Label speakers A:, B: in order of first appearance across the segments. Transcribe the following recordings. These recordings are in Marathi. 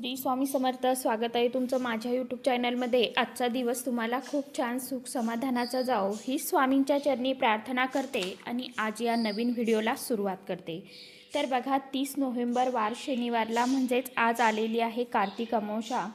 A: श्री स्वामी समर्थ स्वागत आहे तुमचं माझ्या यूट्यूब चॅनलमध्ये आजचा दिवस तुम्हाला खूप छान सुख समाधानाचा जाओ. ही स्वामींच्या चरणी प्रार्थना करते आणि आज या नवीन व्हिडिओला सुरुवात करते. तर बघा तीस नोव्हेंबर वार शनिवारला म्हणजेच आज आलेली आहे कार्तिक अमावस्या.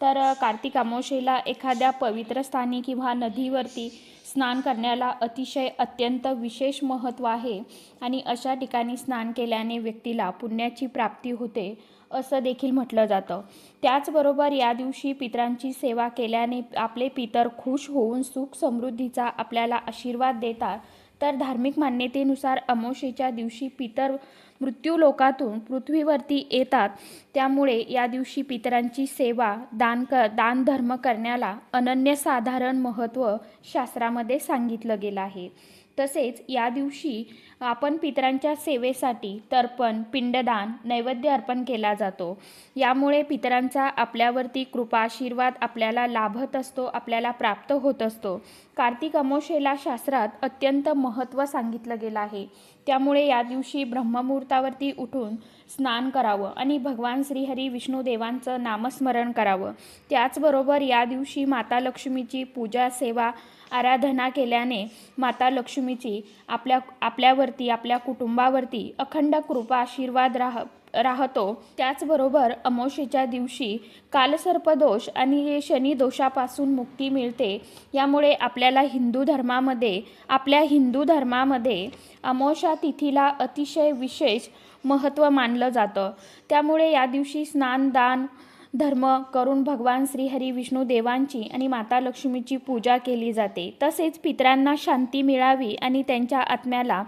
A: तर कार्तिक अमावस्येला एखाद्या पवित्र स्थानी किंवा नदीवरती स्नान करण्याला अतिशय अत्यंत विशेष महत्त्व आहे. आणि अशा ठिकाणी स्नान केल्याने व्यक्तीला पुण्याची प्राप्ती होते. असं देखील म्हटलं जातं. त्याचबरोबर या दिवशी पितरांची सेवा केल्याने आपले पितर खुश होऊन सुख समृद्धीचा आपल्याला आशीर्वाद देतात. तर धार्मिक मान्यतेनुसार अमावस्येच्या दिवशी पितर मृत्यूलोकातून पृथ्वीवरती येतात. त्यामुळे या दिवशी पितरांची सेवा दान क दान धर्म करण्याला अनन्यसाधारण महत्त्व शास्त्रामध्ये सांगितलं गेलं आहे. तसेच या दिवशी आपण पितरांच्या सेवेसाठी तर्पण पिंडदान नैवेद्य अर्पण केला जातो. यामुळे पितरांचा आपल्यावरती कृपा आशीर्वाद आपल्याला लाभत असतो आपल्याला प्राप्त होत असतो. कार्तिक अमोशेला शास्त्रात अत्यंत महत्त्व सांगितलं गेलं आहे. त्यामुळे या दिवशी ब्रह्ममुहूर्तावरती उठून स्नान करावं आणि भगवान श्रीहरी विष्णुदेवांचं नामस्मरण करावं. त्याचबरोबर या दिवशी माता लक्ष्मीची पूजा सेवा आराधना केल्याने माता लक्ष्मीची आपल्या आपल्यावरती आपल्या कुटुंबावरती अखंड कृपा आशीर्वाद राह राहतो. त्याचबरोबर अमावस्येच्या दिवशी कालसर्पदोष आणि शनी दोषापासून मुक्ती मिळते. यामुळे आपल्याला हिंदू धर्मामध्ये आपल्या हिंदू धर्मामध्ये अमोशा तिथीला अतिशय विशेष महत्त्व मानलं जातं. त्यामुळे या दिवशी स्नान दान धर्म करून भगवान श्रीहरी विष्णू देवांची आणि माता लक्ष्मीची पूजा केली जाते. तसेच पितरांना शांती मिळावी आणि त्यांच्या आत्म्याला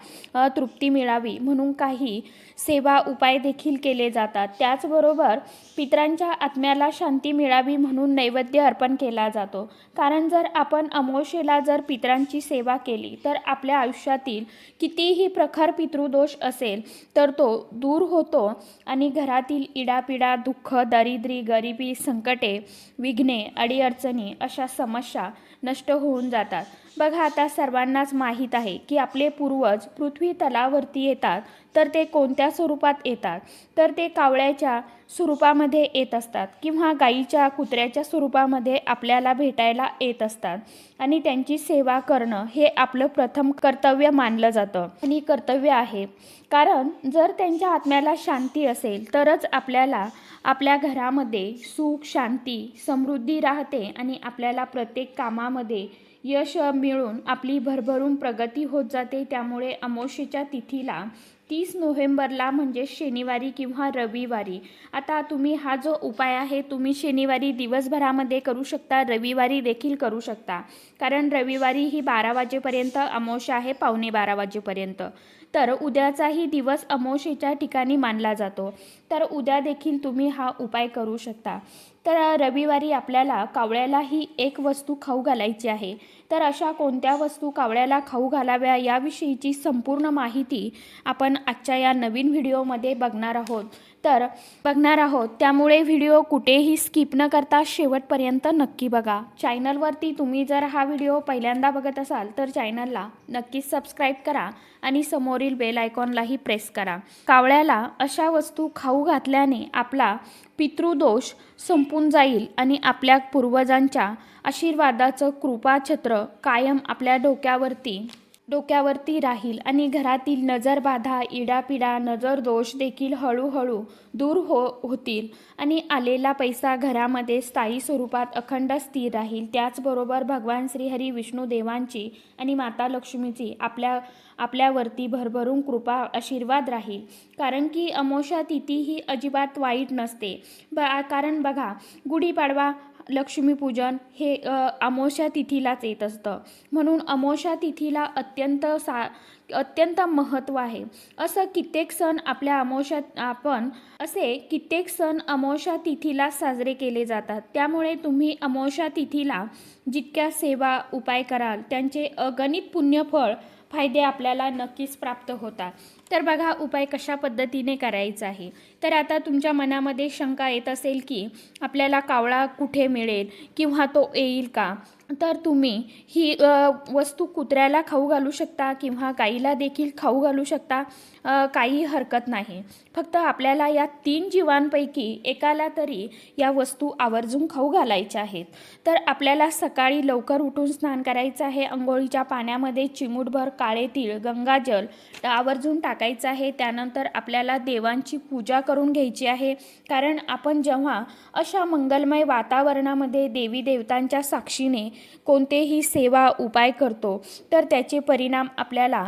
A: तृप्ती मिळावी म्हणून काही सेवा उपाय देखील केले जातात. त्याचबरोबर पितरांच्या आत्म्याला शांती मिळावी म्हणून नैवेद्य अर्पण केला जातो. कारण जर आपण अमोशेला जर पितरांची सेवा केली तर आपल्या आयुष्यातील कितीही प्रखर पितृदोष असेल तर तो दूर होतो आणि घरातील इडापिडा दुःख दारिद्र्य गरिबी संकटे विघ्ने अडीअडचणी अशा समस्या नष्ट होऊन जातात. बघा आता सर्वांनाच माहीत आहे की आपले पूर्वज पृथ्वी तलावरती येतात तर ते कोणत्या स्वरूपात येतात? तर ते कावळ्याच्या स्वरूपामध्ये येत असतात किंवा गाईच्या कुत्र्याच्या स्वरूपामध्ये आपल्याला भेटायला येत असतात. आणि त्यांची सेवा करणं हे आपलं प्रथम कर्तव्य मानलं जातं. आणि कर्तव्य आहे. कारण जर त्यांच्या आत्म्याला शांती असेल तरच आपल्याला आपल्या घरामध्ये सुख शांती समृद्धी राहते आणि आपल्याला प्रत्येक कामामध्ये यश मिळून आपली भरभरून प्रगती होत जाते. त्यामुळे अमावस्येच्या तिथीला तीस नोव्हेंबरला म्हणजे शनिवारी किंवा रविवारी. आता तुम्ही हा जो उपाय आहे तुम्ही शनिवारी दिवसभरामध्ये करू शकता रविवारी देखील करू शकता. कारण रविवारी ही बारा वाजेपर्यंत अमावस्या आहे पावणे बारा वाजेपर्यंत. तर उद्याचाही दिवस अमावस्येच्या ठिकाणी मानला जातो. तर उद्या देखील तुम्ही हा उपाय करू शकता. तर रविवारी आपल्याला कावळ्याला ही एक वस्तू खाऊ घालायची आहे. तर अशा कोणत्या वस्तू कावळ्याला खाऊ घालाव्या याविषयीची संपूर्ण माहिती आपण आजच्या या नवीन व्हिडिओमध्ये बघणार आहोत. तर बघणार आहोत. त्यामुळे व्हिडिओ कुठेही स्किप न करता शेवटपर्यंत नक्की बघा. चॅनलवरती तुम्ही जर हा व्हिडिओ पहिल्यांदा बघत असाल तर चॅनलला नक्कीच सबस्क्राईब करा आणि समोरील बेल आयकॉनलाही प्रेस करा. कावळ्याला अशा वस्तू खाऊ घातल्याने आपला पितृदोष संपून जाईल आणि आपल्या पूर्वजांच्या आशीर्वादाचं कृपाछत्र कायम आपल्या डोक्यावरती डोक्यावरती राहील आणि घरातील नजरबाधा इडापिडा नजरदोष देखील हळूहळू दूर हो होतील आणि आलेला पैसा घरामध्ये स्थायी स्वरूपात अखंड स्थिर राहील. त्याचबरोबर भगवान श्रीहरी विष्णू देवांची आणि माता लक्ष्मीची आपल्या आपल्यावरती भरभरून कृपा आशीर्वाद राहील. कारण की अमोषा तिथी ही अजिबात वाईट नसते. ब कारण बघा गुढीपाडवा लक्ष्मीपूजन हे अ, अमावस्या तिथीलाच येत असतं. म्हणून अमावस्या तिथीला अत्यंत सा अत्यंत महत्त्व आहे. असं कित्येक सण आपल्या अमावस्यात आपण असे कित्येक सण अमावस्या तिथीला साजरे केले जातात. त्यामुळे तुम्ही अमावस्या तिथीला जितक्या सेवा उपाय कराल त्यांचे अगणित पुण्यफळ फायदे आपल्याला नक्कीच प्राप्त होतात. तर बघा उपाय कशा पद्धतीने करायचा आहे? तर आता तुमच्या मनामध्ये शंका येत असेल की आपल्याला कावळा कुठे मिळेल किंवा तो येईल का? तर तुम्ही ही वस्तू कुत्र्याला खाऊ घालू शकता किंवा गाईला देखील खाऊ घालू शकता काही हरकत नाही. फक्त आपल्याला या तीन जीवांपैकी एकाला तरी या वस्तू आवर्जून खाऊ घालायच्या आहेत. तर आपल्याला सकाळी लवकर उठून स्नान करायचं आहे अंघोळीच्या पाण्यामध्ये चिमूटभर काळे तीळ गंगाजल आवर्जून टाकायचं आहे. त्यानंतर आपल्याला देवांची पूजा करून घ्यायची आहे. कारण आपण जेव्हा अशा मंगलमय वातावरणामध्ये देवी देवतांच्या साक्षीने कोणतेही सेवा उपाय करतो तर त्याचे परिणाम आपल्याला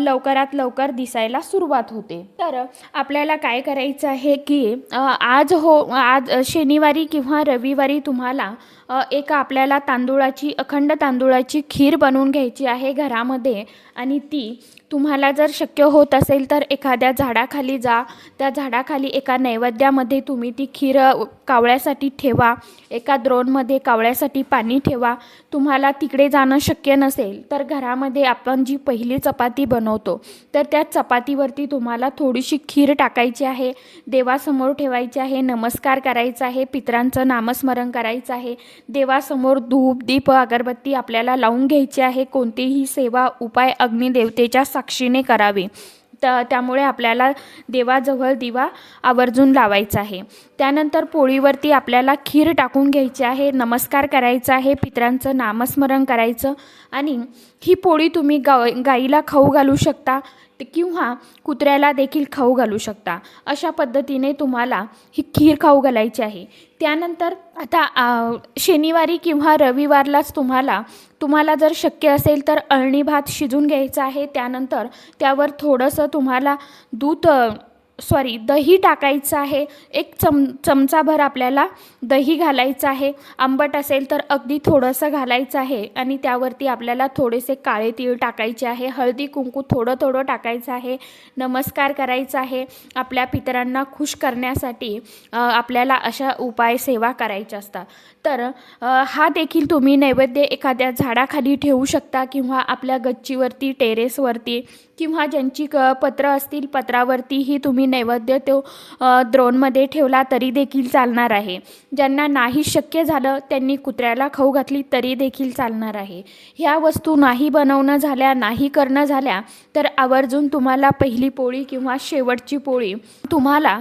A: लवकरात लवकर दिसायला सुरुवात होते. तर आपल्याला काय करायचं आहे की आज हो आज शनिवारी किंवा रविवारी तुम्हाला एक आपल्याला तांदूळाची अखंड तांदूळाची खीर बनवून घ्यायची आहे घरामध्ये आणि ती तुम्हाला जर शक्य होत असेल तर एखाद्या झाडाखाली जा. त्या झाडाखाली एका नैवेद्यामध्ये तुम्ही ती खीर कावळ्यासाठी ठेवा. एका द्रोणमध्ये कावळ्यासाठी पाणी ठेवा. तुम्हाला तिकडे जाणं शक्य नसेल तर घरामध्ये आपण जी पहिली चपाती बनवतो तर त्या चपातीवरती तुम्हाला थोडीशी खीर टाकायची आहे. देवासमोर ठेवायची आहे नमस्कार करायचा आहे पितरांचं नामस्मरण करायचं आहे. देवासमोर धूप दीप अगरबत्ती आपल्याला लावून घ्यायची आहे. कोणतीही सेवा उपाय अग्निदेवतेच्या साक्षीने करावे. त त्यामुळे आपल्याला देवाजवळ दिवा आवर्जून लावायचा आहे. त्यानंतर पोळीवरती आपल्याला खीर टाकून घ्यायची आहे नमस्कार करायचा आहे पित्रांचं नामस्मरण करायचं आणि ही पोळी तुम्ही गा गाईला खाऊ घालू शकता. किंवा कुत्र्याला देखील खाऊ घालू शकता. अशा पद्धतीने तुम्हाला ही खीर खाऊ घालायची आहे. त्यानंतर आता शनिवारी किंवा रविवारलाच तुम्हाला तुम्हाला जर शक्य असेल तर अळणी भात शिजून घ्यायचा आहे. त्यानंतर त्यावर थोडंसं तुम्हाला दूध सॉरी दही टाकायचं आहे. एक चम चमचाभर आपल्याला दही घालायचं आहे. आंबट असेल तर अगदी थोडंसं घालायचं आहे आणि त्यावरती आपल्याला थोडेसे काळे तीळ टाकायचे आहे. हळदी कुंकू थोडं थोडं टाकायचं आहे. नमस्कार करायचा आहे आपल्या पितरांना खुश करण्यासाठी आपल्याला अशा उपाय सेवा करायच्या असतात. तर हा देखील तुम्ही नैवेद्य एखाद्या झाडाखाली ठेवू शकता किंवा आपल्या गच्चीवरती टेरेसवरती किंवा ज्यांची क पत्र असतील पत्रावरतीही तुम्ही नैवेद्य तो द्रोणमध्ये ठेवला तरी देखील चालणार आहे. ज्यांना नाही शक्य झालं त्यांनी कुत्र्याला खाऊ घातली तरी देखील चालणार आहे. ह्या वस्तू नाही बनवणं झाल्या नाही करणं झाल्या तर आवर्जून तुम्हाला पहिली पोळी किंवा शेवटची पोळी तुम्हाला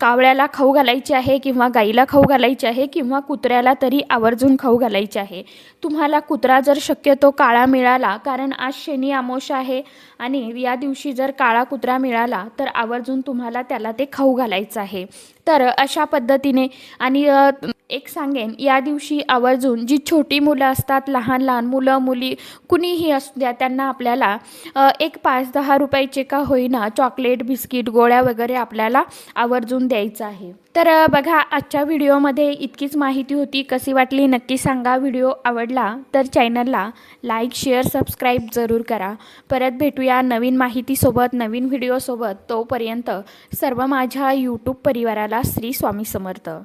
A: कावळ्याला खाऊ घालायची आहे किंवा गाईला खाऊ घालायची आहे किंवा कुत्र्याला तरी आवर्जून खाऊ घालायची आहे. तुम्हाला कुत्रा जर शक्यतो काळा मिळाला कारण आज शनी आमोश आहे आणि या दिवशी जर काळा कुत्रा मिळाला तर आवर्जून अजून तुम्हाला त्याला ते खाऊ घालायचं आहे. तर अशा पद्धतीने आणि एक सांगेन या दिवशी आवर्जून जी छोटी मुलं असतात लहान लहान मुलं मुली कुणीही असू द्या त्यांना आपल्याला एक पाच दहा रुपयाचे का होईना चॉकलेट बिस्किट गोळ्या वगैरे आपल्याला आवर्जून द्यायचं आहे. तर बघा आजच्या व्हिडिओमध्ये इतकीच माहिती होती. कशी वाटली नक्की सांगा. व्हिडिओ आवडला तर चॅनलला लाईक शेअर सबस्क्राईब जरूर करा. परत भेटूया नवीन माहितीसोबत नवीन व्हिडिओसोबत. तोपर्यंत सर्व माझ्या यूट्यूब परिवाराला श्री स्वामी समर्थ.